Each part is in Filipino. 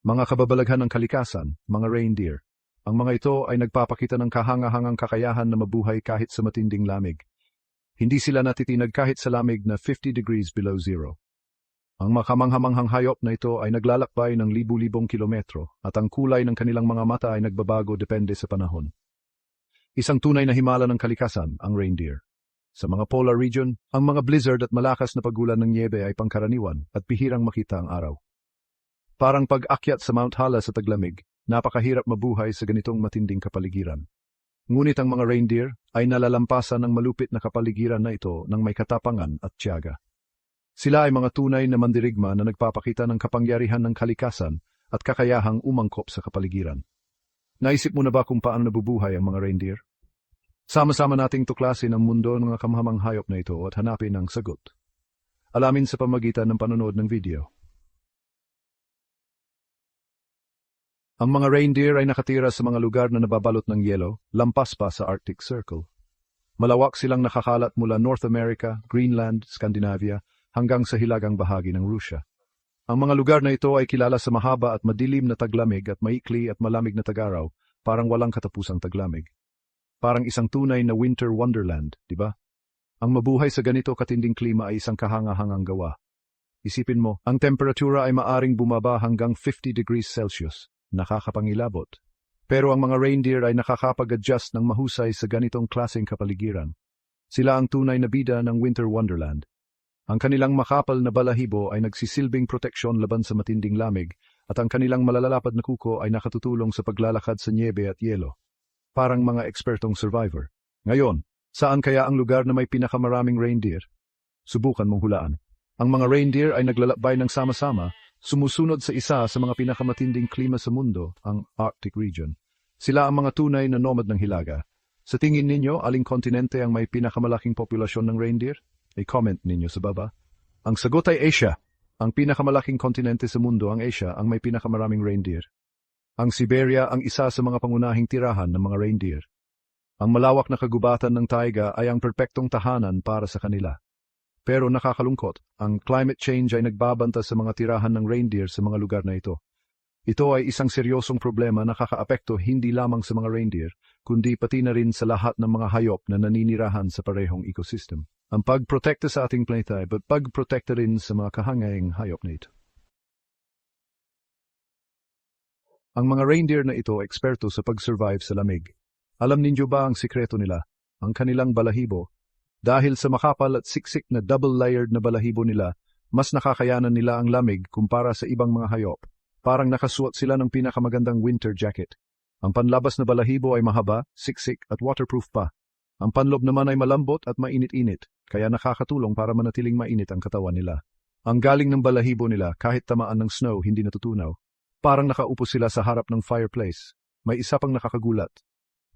Mga kababalaghan ng kalikasan, mga reindeer. Ang mga ito ay nagpapakita ng kahangahangang kakayahan na mabuhay kahit sa matinding lamig. Hindi sila natitinag kahit sa lamig na 50 degrees below zero. Ang makamanghamanghang hayop na ito ay naglalakbay ng libu-libong kilometro at ang kulay ng kanilang mga mata ay nagbabago depende sa panahon. Isang tunay na himala ng kalikasan, ang reindeer. Sa mga polar region, ang mga blizzard at malakas na pagulan ng niebe ay pangkaraniwan at bihirang makita ang araw. Parang pag-akyat sa Mount Hala sa taglamig, napakahirap mabuhay sa ganitong matinding kapaligiran. Ngunit ang mga reindeer ay nalalampasan ng malupit na kapaligiran na ito ng may katapangan at tiyaga. Sila ay mga tunay na mandirigma na nagpapakita ng kapangyarihan ng kalikasan at kakayahang umangkop sa kapaligiran. Naisip mo na ba kung paano nabubuhay ang mga reindeer? Sama-sama nating tuklasin ang mundo ng kamhamang hayop na ito at hanapin ang sagot. Alamin sa pamagitan ng panonood ng video. Ang mga reindeer ay nakatira sa mga lugar na nababalot ng yelo, lampas pa sa Arctic Circle. Malawak silang nakakalat mula North America, Greenland, Scandinavia, hanggang sa hilagang bahagi ng Russia. Ang mga lugar na ito ay kilala sa mahaba at madilim na taglamig at maikli at malamig na tagaraw, parang walang katapusang taglamig. Parang isang tunay na winter wonderland, di ba? Ang mabuhay sa ganito katinding klima ay isang kahangahangang gawa. Isipin mo, ang temperatura ay maaring bumaba hanggang 50 degrees Celsius, nakakapangilabot. Pero ang mga reindeer ay nakakapag-adjust ng mahusay sa ganitong klaseng kapaligiran. Sila ang tunay na bida ng winter wonderland. Ang kanilang makapal na balahibo ay nagsisilbing proteksyon laban sa matinding lamig at ang kanilang malalalapad na kuko ay nakatutulong sa paglalakad sa niebe at yelo. Parang mga ekspertong survivor. Ngayon, saan kaya ang lugar na may pinakamaraming reindeer? Subukan mong hulaan. Ang mga reindeer ay naglalakbay ng sama-sama, sumusunod sa isa sa mga pinakamatinding klima sa mundo, ang Arctic region. Sila ang mga tunay na nomad ng hilaga. Sa tingin ninyo, aling kontinente ang may pinakamalaking populasyon ng reindeer? I-comment ninyo sa baba. Ang sagot ay Asia. Ang pinakamalaking kontinente sa mundo ang Asia ang may pinakamaraming reindeer. Ang Siberia ang isa sa mga pangunahing tirahan ng mga reindeer. Ang malawak na kagubatan ng taiga ay ang perpektong tahanan para sa kanila. Pero nakakalungkot, ang climate change ay nagbabanta sa mga tirahan ng reindeer sa mga lugar na ito. Ito ay isang seryosong problema na kakaapekto hindi lamang sa mga reindeer, kundi pati na rin sa lahat ng mga hayop na naninirahan sa parehong ecosystem. Ang pagprotekta sa ating planeta ay pagprotekta rin sa mga kahangayang hayop na ito. Ang mga reindeer na ito eksperto sa pag-survive sa lamig. Alam ninyo ba ang sikreto nila? Ang kanilang balahibo. Dahil sa makapal at siksik na double-layered na balahibo nila, mas nakakayanan nila ang lamig kumpara sa ibang mga hayop. Parang nakasuot sila ng pinakamagandang winter jacket. Ang panlabas na balahibo ay mahaba, siksik at waterproof pa. Ang panlob naman ay malambot at mainit-init, kaya nakakatulong para manatiling mainit ang katawan nila. Ang galing ng balahibo nila kahit tamaan ng snow hindi natutunaw. Parang nakaupo sila sa harap ng fireplace. May isa pang nakakagulat.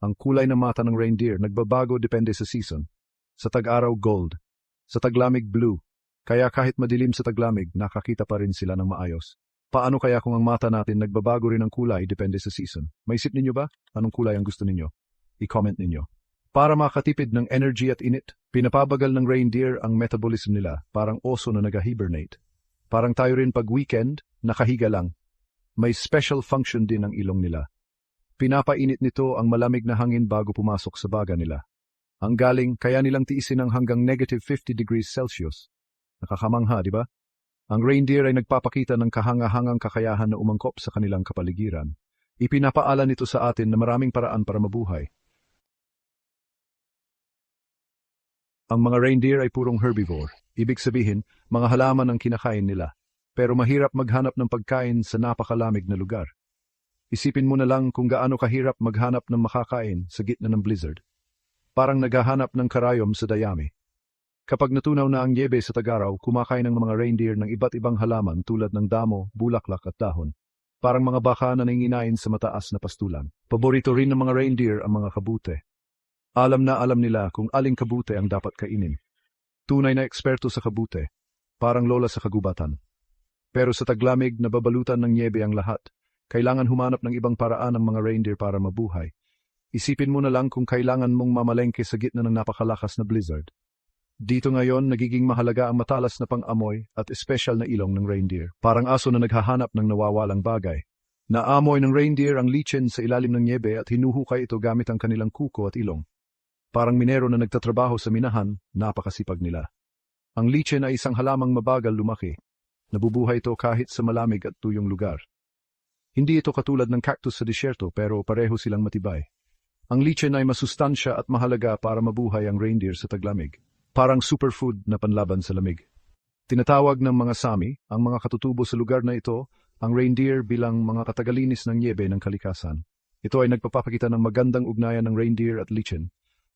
Ang kulay ng mata ng reindeer nagbabago depende sa season. Sa tag-araw gold, sa taglamig blue, kaya kahit madilim sa taglamig nakakita pa rin sila ng maayos. Paano kaya kung ang mata natin nagbabago rin ang kulay depende sa season? Maisip ninyo ba? Anong kulay ang gusto ninyo? I-comment ninyo. Para makatipid ng energy at init, pinapabagal ng reindeer ang metabolism nila, parang oso na nag-hibernate. Parang tayo rin pag weekend, nakahiga lang. May special function din ang ilong nila. Pinapainit nito ang malamig na hangin bago pumasok sa baga nila. Ang galing, kaya nilang tiisin ang hanggang negative 50 degrees Celsius. Nakakamangha, di ba? Ang reindeer ay nagpapakita ng kahangahangang kakayahan na umangkop sa kanilang kapaligiran. Ipinapaalan nito sa atin na maraming paraan para mabuhay. Ang mga reindeer ay purong herbivore. Ibig sabihin, mga halaman ang kinakain nila. Pero mahirap maghanap ng pagkain sa napakalamig na lugar. Isipin mo na lang kung gaano kahirap maghanap ng makakain sa gitna ng blizzard. Parang naghahanap ng karayom sa dayami. Kapag natunaw na ang yebe sa tagaraw, kumakain ng mga reindeer ng iba't ibang halaman tulad ng damo, bulaklak at dahon. Parang mga baka na nanginginain sa mataas na pastulan. Paborito rin ng mga reindeer ang mga kabute. Alam na alam nila kung aling kabute ang dapat kainin. Tunay na eksperto sa kabute, parang lola sa kagubatan. Pero sa taglamig, nababalutan ng niebe ang lahat. Kailangan humanap ng ibang paraan ang mga reindeer para mabuhay. Isipin mo na lang kung kailangan mong mamalengke sa gitna ng napakalakas na blizzard. Dito ngayon, nagiging mahalaga ang matalas na pang-amoy at espesyal na ilong ng reindeer. Parang aso na naghahanap ng nawawalang bagay. Naamoy ng reindeer ang lichen sa ilalim ng niebe at hinuhukay ito gamit ang kanilang kuko at ilong. Parang minero na nagtatrabaho sa minahan, napakasipag nila. Ang lichen ay isang halamang mabagal lumaki. Nabubuhay ito kahit sa malamig at tuyong lugar. Hindi ito katulad ng cactus sa disyerto pero pareho silang matibay. Ang lichen ay masustansya at mahalaga para mabuhay ang reindeer sa taglamig. Parang superfood na panlaban sa lamig. Tinatawag ng mga Sami, ang mga katutubo sa lugar na ito, ang reindeer bilang mga katagalinis ng niebe ng kalikasan. Ito ay nagpapakita ng magandang ugnayan ng reindeer at lichen,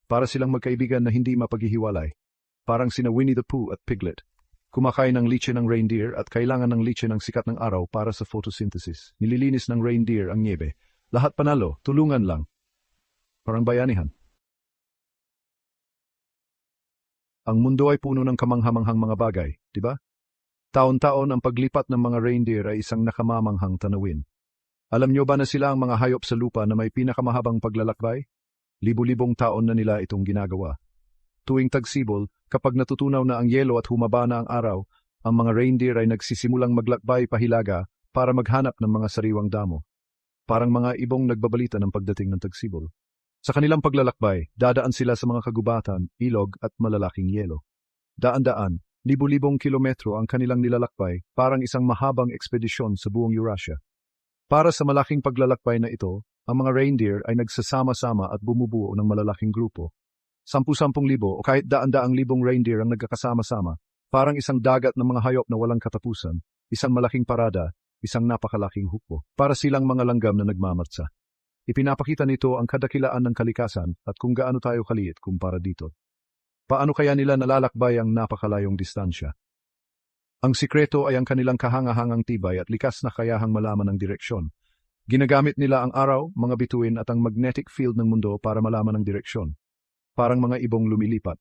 para silang magkaibigan na hindi mapaghihiwalay. Parang sina Winnie the Pooh at Piglet. Kumakain ng lichen ng reindeer at kailangan ng lichen ng sikat ng araw para sa photosynthesis. Nililinis ng reindeer ang niebe. Lahat panalo, tulungan lang. Parang bayanihan. Ang mundo ay puno ng kamanghamanghang mga bagay, di ba? Taon-taon ang paglipat ng mga reindeer ay isang nakamamanghang tanawin. Alam nyo ba na sila ang mga hayop sa lupa na may pinakamahabang paglalakbay? Libu-libong taon na nila itong ginagawa. Tuwing tagsibol, kapag natutunaw na ang yelo at humaba na ang araw, ang mga reindeer ay nagsisimulang maglakbay pahilaga para maghanap ng mga sariwang damo. Parang mga ibong nagbabalita ng pagdating ng tagsibol. Sa kanilang paglalakbay, dadaan sila sa mga kagubatan, ilog at malalaking yelo. Daan-daan, libu-libong kilometro ang kanilang nilalakbay, parang isang mahabang ekspedisyon sa buong Eurasia. Para sa malaking paglalakbay na ito, ang mga reindeer ay nagsasama-sama at bumubuo ng malalaking grupo. Sampu-sampung libo o kahit daan-daang libong reindeer ang nagkakasama-sama, parang isang dagat ng mga hayop na walang katapusan, isang malaking parada, isang napakalaking hukbo, para silang mga langgam na nagmamartsa. Ipinapakita nito ang kadakilaan ng kalikasan at kung gaano tayo kaliit kumpara dito. Paano kaya nila nalalakbay ang napakalayong distansya? Ang sikreto ay ang kanilang kahangahangang tibay at likas na kayahang malaman ang direksyon. Ginagamit nila ang araw, mga bituin at ang magnetic field ng mundo para malaman ang direksyon. Parang mga ibong lumilipat.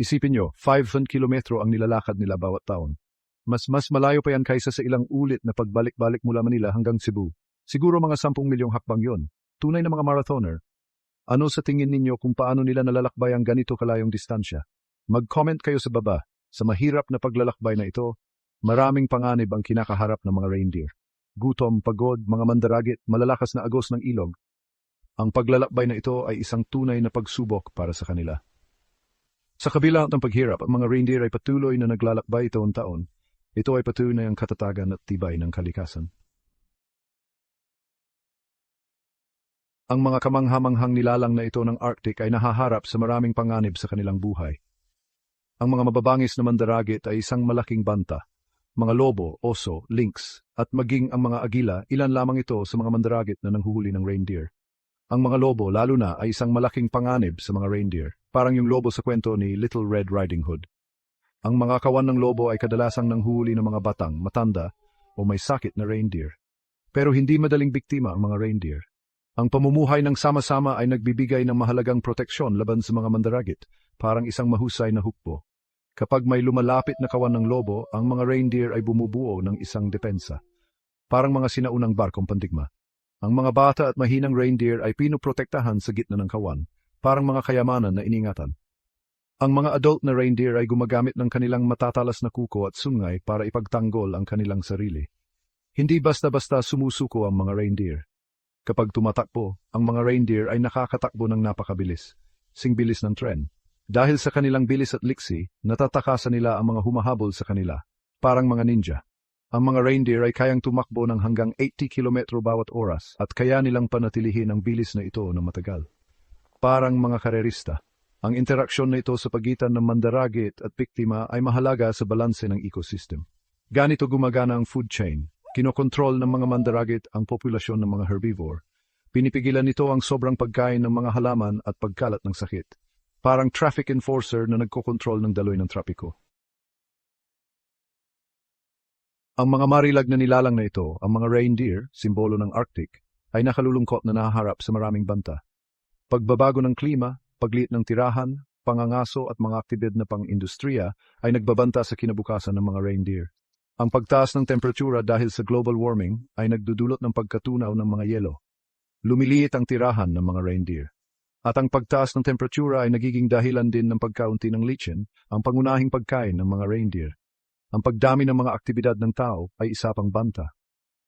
Isipin nyo, 500 kilometro ang nilalakad nila bawat taon. Mas mas malayo pa yan kaysa sa ilang ulit na pagbalik-balik mula Manila hanggang Cebu. Siguro mga 10 milyong hakbang yon. Tunay na mga marathoner. Ano sa tingin ninyo kung paano nila nalalakbay ang ganito kalayong distansya? Mag-comment kayo sa baba. Sa mahirap na paglalakbay na ito, maraming panganib ang kinakaharap ng mga reindeer. Gutom, pagod, mga mandaragit, malalakas na agos ng ilog. Ang paglalakbay na ito ay isang tunay na pagsubok para sa kanila. Sa kabila ng paghirap, ang mga reindeer ay patuloy na naglalakbay taon-taon. Ito ay patunay ang katatagan at tibay ng kalikasan. Ang mga kamanghamanghang nilalang na ito ng Arctic ay nahaharap sa maraming panganib sa kanilang buhay. Ang mga mababangis na mandaragit ay isang malaking banta. Mga lobo, oso, lynx, at maging ang mga agila, ilan lamang ito sa mga mandaragit na nanghuhuli ng reindeer. Ang mga lobo, lalo na, ay isang malaking panganib sa mga reindeer, parang yung lobo sa kwento ni Little Red Riding Hood. Ang mga kawan ng lobo ay kadalasang nanghuhuli ng mga batang, matanda, o may sakit na reindeer. Pero hindi madaling biktima ang mga reindeer. Ang pamumuhay ng sama-sama ay nagbibigay ng mahalagang proteksyon laban sa mga mandaragit, parang isang mahusay na hukbo. Kapag may lumalapit na kawan ng lobo, ang mga reindeer ay bumubuo ng isang depensa. Parang mga sinaunang barkong pandigma. Ang mga bata at mahinang reindeer ay pinoprotektahan sa gitna ng kawan, parang mga kayamanan na iningatan. Ang mga adult na reindeer ay gumagamit ng kanilang matatalas na kuko at sungay para ipagtanggol ang kanilang sarili. Hindi basta-basta sumusuko ang mga reindeer. Kapag tumatakbo, ang mga reindeer ay nakakatakbo ng napakabilis, singbilis ng tren. Dahil sa kanilang bilis at liksi, natatakasan nila ang mga humahabol sa kanila, parang mga ninja. Ang mga reindeer ay kayang tumakbo ng hanggang 80 km bawat oras at kaya nilang panatilihin ang bilis na ito ng matagal. Parang mga karerista, ang interaksyon na ito sa pagitan ng mandaragit at biktima ay mahalaga sa balanse ng ecosystem. Ganito gumagana ang food chain. Kinokontrol ng mga mandaragit ang populasyon ng mga herbivore. Pinipigilan nito ang sobrang pagkain ng mga halaman at pagkalat ng sakit. Parang traffic enforcer na nagkokontrol ng daloy ng trapiko. Ang mga marilag na nilalang na ito, ang mga reindeer, simbolo ng Arctic, ay nakalulungkot na nahaharap sa maraming banta. Pagbabago ng klima, pagliit ng tirahan, pangangaso at mga aktibidad na pang-industriya ay nagbabanta sa kinabukasan ng mga reindeer. Ang pagtaas ng temperatura dahil sa global warming ay nagdudulot ng pagkatunaw ng mga yelo. Lumiliit ang tirahan ng mga reindeer. At ang pagtaas ng temperatura ay nagiging dahilan din ng pagkaunti ng lichen, ang pangunahing pagkain ng mga reindeer. Ang pagdami ng mga aktibidad ng tao ay isa pang banta.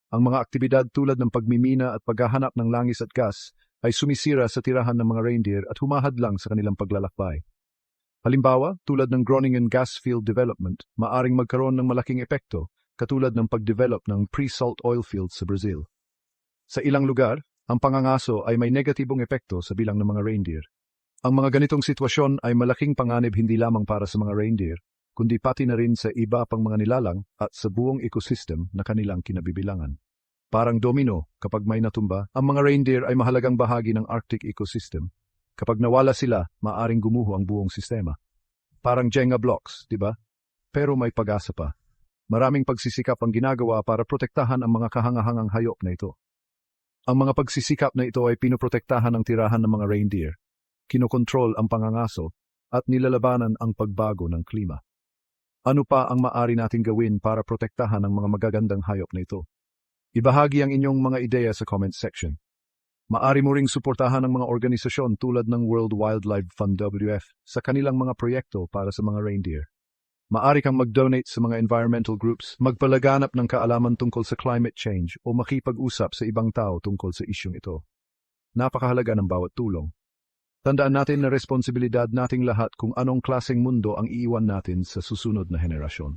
Ang mga aktibidad tulad ng pagmimina at paghahanap ng langis at gas ay sumisira sa tirahan ng mga reindeer at humahadlang sa kanilang paglalakbay. Halimbawa, tulad ng Groningen gas field development, maaring magkaroon ng malaking epekto katulad ng pagdevelop ng pre-salt oil fields sa Brazil. Sa ilang lugar, ang pangangaso ay may negatibong epekto sa bilang ng mga reindeer. Ang mga ganitong sitwasyon ay malaking panganib hindi lamang para sa mga reindeer, kundi pati na rin sa iba pang mga nilalang at sa buong ecosystem na kanilang kinabibilangan. Parang domino, kapag may natumba, ang mga reindeer ay mahalagang bahagi ng Arctic ecosystem. Kapag nawala sila, maaring gumuho ang buong sistema. Parang Jenga blocks, di ba? Pero may pag-asa pa. Maraming pagsisikap ang ginagawa para protektahan ang mga kahangahangang hayop na ito. Ang mga pagsisikap na ito ay pinoprotektahan ang tirahan ng mga reindeer, kinokontrol ang pangangaso, at nilalabanan ang pagbago ng klima. Ano pa ang maari nating gawin para protektahan ang mga magagandang hayop na ito? Ibahagi ang inyong mga ideya sa comment section. Maari mo ring suportahan ang mga organisasyon tulad ng World Wildlife Fund WF sa kanilang mga proyekto para sa mga reindeer. Maari kang mag-donate sa mga environmental groups, magpalaganap ng kaalaman tungkol sa climate change o makipag-usap sa ibang tao tungkol sa isyong ito. Napakahalaga ng bawat tulong. Tandaan natin na responsibilidad nating lahat kung anong klaseng mundo ang iiwan natin sa susunod na henerasyon.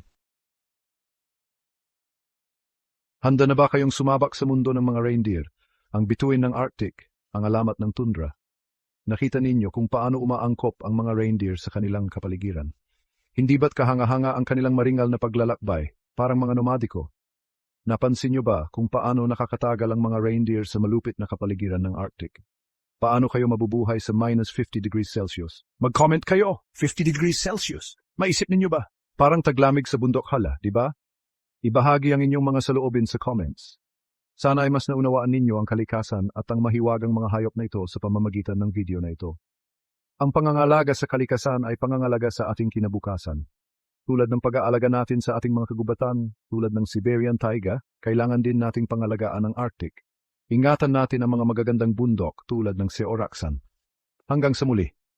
Handa na ba kayong sumabak sa mundo ng mga reindeer, ang bituin ng Arctic, ang alamat ng tundra? Nakita ninyo kung paano umaangkop ang mga reindeer sa kanilang kapaligiran. Hindi ba't kahanga-hanga ang kanilang maringal na paglalakbay, parang mga nomadiko? Napansin nyo ba kung paano nakakatagal ang mga reindeer sa malupit na kapaligiran ng Arctic? Paano kayo mabubuhay sa minus 50 degrees Celsius? Mag-comment kayo! 50 degrees Celsius! Maisip ninyo ba? Parang taglamig sa bundok hala, di ba? Ibahagi ang inyong mga saloobin sa comments. Sana ay mas naunawaan ninyo ang kalikasan at ang mahiwagang mga hayop na ito sa pamamagitan ng video na ito. Ang pangangalaga sa kalikasan ay pangangalaga sa ating kinabukasan. Tulad ng pag-aalaga natin sa ating mga kagubatan, tulad ng Siberian taiga, kailangan din nating pangalagaan ang Arctic. Ingatan natin ang mga magagandang bundok tulad ng Seoraksan. Hanggang sa muli.